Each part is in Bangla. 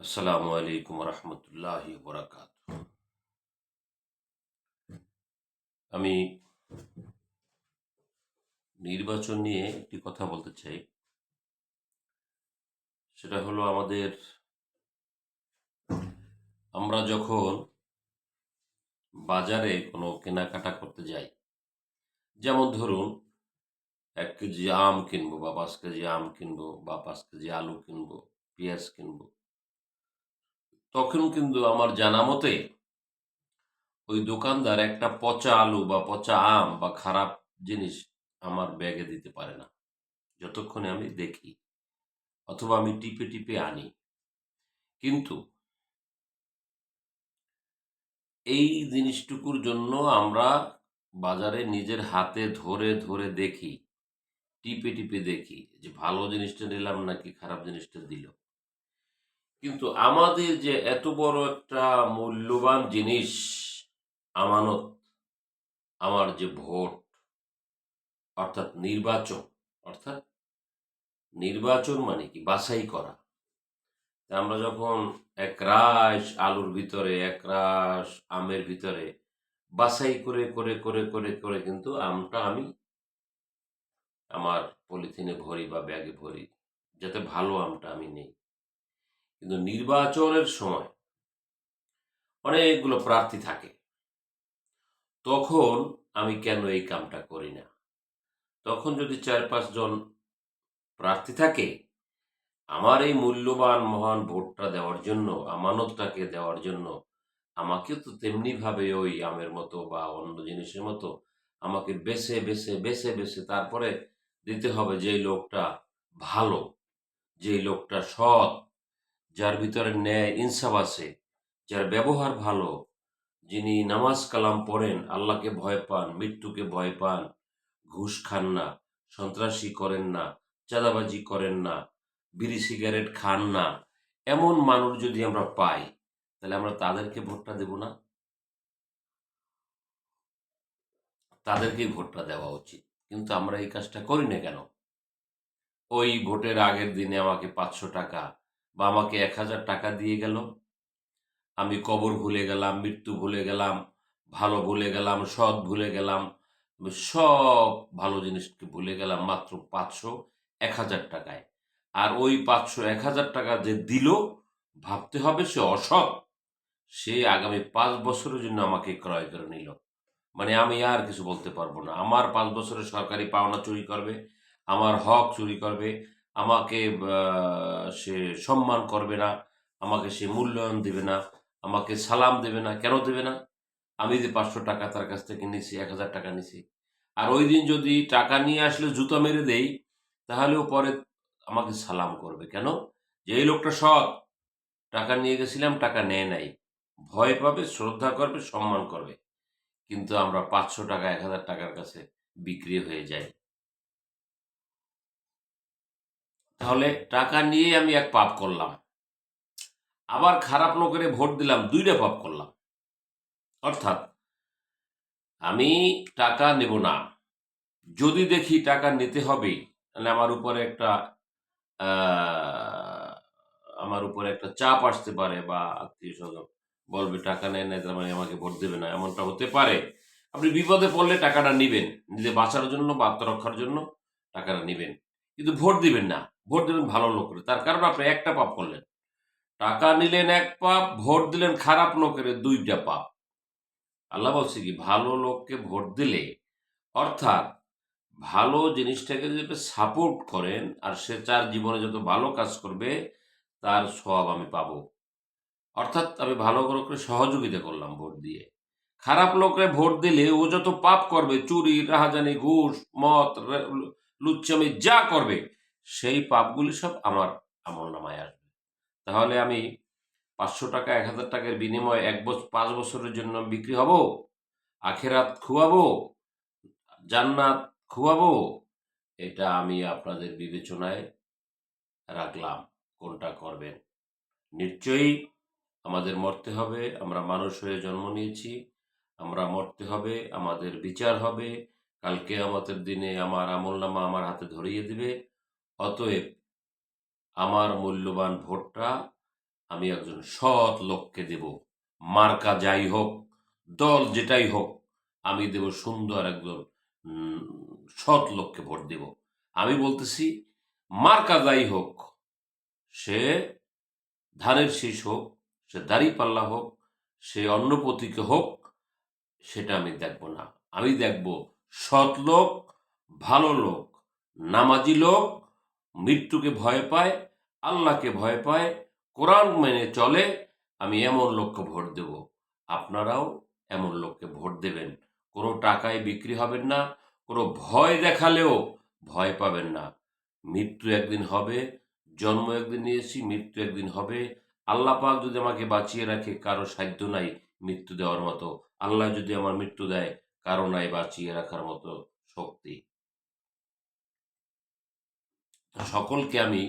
আসসালামু আলাইকুম রহমতুল্লাহ বরাকাত আমি নির্বাচন নিয়ে একটি কথা বলতে চাই। সেটা হলো আমাদের, আমরা যখন বাজারে কোনো কেনাকাটা করতে যাই, যেমন ধরুন এক কেজি আম কিনবো বা পাঁচ কেজি আম কিনবো বা পাঁচ কেজি আলু কিনবো, পেঁয়াজ কিনবো তখন কিন্তু আমার জানা মতে ওই দোকানদার একটা পচা আলু বা পচা আম বা খারাপ জিনিস আমার ব্যাগে দিতে পারে না। যতক্ষণে আমি দেখি অথবা আমি টিপে টিপে আনি। কিন্তু এই জিনিসটুকুর জন্য আমরা বাজারে নিজের হাতে ধরে ধরে দেখি, টিপে টিপে দেখি যে ভালো জিনিসটা নিলাম নাকি খারাপ জিনিসটা দিল। কিন্তু আমাদের যে এত বড় একটা মূল্যবান জিনিস, আমানত, আমার যে ভোট, অর্থাৎ নির্বাচন অর্থাৎ নির্বাচন মানে কি? বাছাই করা। আমরা যখন এক রাশ আলুর ভিতরে এক রাশ আমের ভিতরে বাছাই করে করে করে করে করে কিন্তু আমটা আমি আমার পলিথিনে ভরি বা ব্যাগে ভরি, যাতে ভালো আমটা আমি নেই। কিন্তু নির্বাচনের সময় অনেকগুলো প্রার্থী থাকে। তখন আমি কেন এই কামটা করি না? তখন যদি চার পাঁচজন প্রার্থী থাকে, আমার এই মূল্যবান মহান ভোটটা দেওয়ার জন্য, আমানতটাকে দেওয়ার জন্য আমাকে তো তেমনিভাবে ওই আমের মতো বা অন্য জিনিসের মতো আমাকে বেছে বেছে বেছে বেছে তারপরে দিতে হবে যে লোকটা ভালো যে লোকটা সৎ যার ভিতরে ন্যায়, ইনসাফ আছে, যার ব্যবহার ভালো, যিনি নামাজ কালাম পড়েন, আল্লাহকে ভয় পান, মৃত্যুকে ভয় পান, ঘুষ খান না, সন্ত্রাসী করেন না, চাঁদাবাজি করেন না, বিড়ি, সিগারেট খান না, এমন মানুষ যদি আমরা পাই, তাহলে আমরা তাদেরকে ভোটটা দেব না? তাদেরকে ভোটটা দেওয়া উচিত। কিন্তু আমরা এই কাজটা করি না কেন? ওই ভোটের আগের দিনে আমাকে পাঁচশো টাকা বা আমাকে এক হাজার টাকা দিয়ে গেল। আমি কবর ভুলে গেলাম, মৃত্যু ভুলে গেলাম, ভালো ভুলে গেলাম, সৎ ভুলে গেলাম, সব ভালো জিনিসকে ভুলে গেলাম মাত্র পাঁচশো এক হাজার টাকায়। আর ওই পাঁচশো এক হাজার টাকা যে দিল, ভাবতে হবে সে অসৎ। সে আগামী পাঁচ বছরের জন্য আমাকে ক্রয় করে নিল। মানে আমি আর কিছু বলতে পারব না। আমার পাঁচ বছরের সরকারি পাওনা চুরি করবে, আমার হক চুরি করবে আমাকে সে সম্মান করবে না, আমাকে সে মূল্যায়ন দেবে না, আমাকে সালাম দেবে না, কেন দেবে না? আমি যে পাঁচশো টাকা তার কাছ থেকে নিছি, এক হাজার টাকা নিছি। আর ওই দিন যদি টাকা নিয়ে আসলে জুতো মেরে দেই তাহলেও পরে আমাকে সালাম করবে। কেন? যে এই লোকটা সৎ, টাকা নিয়ে গেছিলাম, টাকা নেয় নাই। ভয় পাবে, শ্রদ্ধা করবে, সম্মান করবে। কিন্তু আমরা পাঁচশো টাকা, এক হাজার টাকার কাছে বিক্রি হয়ে যাই তাহলে টাকা নিয়ে আমি এক পাপ করলাম। আবার খারাপ লোকের ভোট দিলাম, দুইটা পাপ করলাম। অর্থাৎ, আমি টাকা নেব না। যদি দেখি টাকা নিতে হবে, তাহলে আমার উপরে একটা আমার উপরে একটা চাপ আসতে পারে বা আত্মীয় স্বজন বলবে, টাকা নেয় না তার মানে আমাকে ভোট দেবে না। এমনটা হতে পারে। আপনি বিপদে পড়লে টাকাটা নিবেন। নিজে বাঁচার জন্য বা আত্মরক্ষার জন্য টাকাটা নিবেন। কিন্তু ভোট দিবেন না। ভোট দিবেন ভালো লোকের তার কারণ আপনি একটা পাপ করলেন। টাকা নিলেন এক পাপ, ভোট দিলেন খারাপ লোকের দুইটা পাপ। আল্লাহ বলছে কি, ভালো লোককে ভোট দিলে, অর্থাৎ ভালো জিনিসটাকে যদি সাপোর্ট করেন, আর সে তার জীবনে যত ভালো কাজ করবে, তার সব আমি পাবো। অর্থাৎ আমি ভালো লোককে সহযোগিতা করলাম ভোট দিয়ে। খারাপ লোকরে ভোট দিলে ও যত পাপ করবে, চুরি, রাহাজানি, ঘুষ রে- লুচ্চামি যা করবে, সেই পাপগুলি সব আমার আমল নামায় আসবে। তাহলে আমি পাঁচশো টাকা, এক হাজার টাকার বিনিময়ে এক বছর পাঁচ বছরের জন্য বিক্রি হব, আখেরাত খুয়াবো, জান্নাত খুয়াবো, এটা আমি আপনাদের বিবেচনায় রাখলাম, কোনটা করবেন। নিশ্চয়ই আমাদের মরতে হবে, আমরা মানুষ হয়ে জন্ম নিয়েছি, আমরা মরতে হবে, আমাদের বিচার হবে কালকে আমাদের দিনে আমার আমলনামা আমার হাতে ধরিয়ে দিবে। অতএব আমার মূল্যবান ভোটটা আমি একজন সৎ লোককে দেব। মার্কা যাই হোক, দল যেটাই হোক, আমি দেব সুন্দর একজন সৎ লোককে ভোট দেব। আমি বলতেছি, মার্কা যাই হোক, সে ধানের শীষ হোক, সে দাড়ি পাল্লা হোক, সে অন্য প্রতীকে হোক, সেটা আমি দেখব না। আমি দেখব সৎ লোক, ভালো লোক, নামাজি লোক, মৃত্যুকে ভয় পায়, আল্লাহকে ভয় পায়, কোরআন মেনে চলে, আমি এমন লোককে ভোট দেব। আপনারাও এমন লোককে ভোট দেবেন। কোনো টাকায় বিক্রি হবেন না, কোনো ভয় দেখালেও ভয় পাবেন না। মৃত্যু একদিন হবে, জন্ম একদিন নিয়েছি, মৃত্যু একদিন হবে। আল্লাহ পাক যদি আমাকে বাঁচিয়ে রাখে, কারও সাধ্য নাই মৃত্যু দেওয়ার মতো। আল্লাহ যদি আমার মৃত্যু দেয় কারও বাঁচিয়ে রাখার মতো শক্তি। সকলকে আমি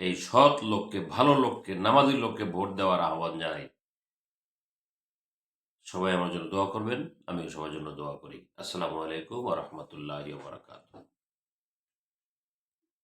এই সৎ লোককে, ভালো লোককে, নামাজি লোককে ভোট দেওয়ার আহ্বান জানাই। সবাই আমার জন্য দোয়া করবেন আমি সবার জন্য দোয়া করি। আসসালামু আলাইকুম ওয়া রাহমাতুল্লাহি ওয়া বারাকাতুহু।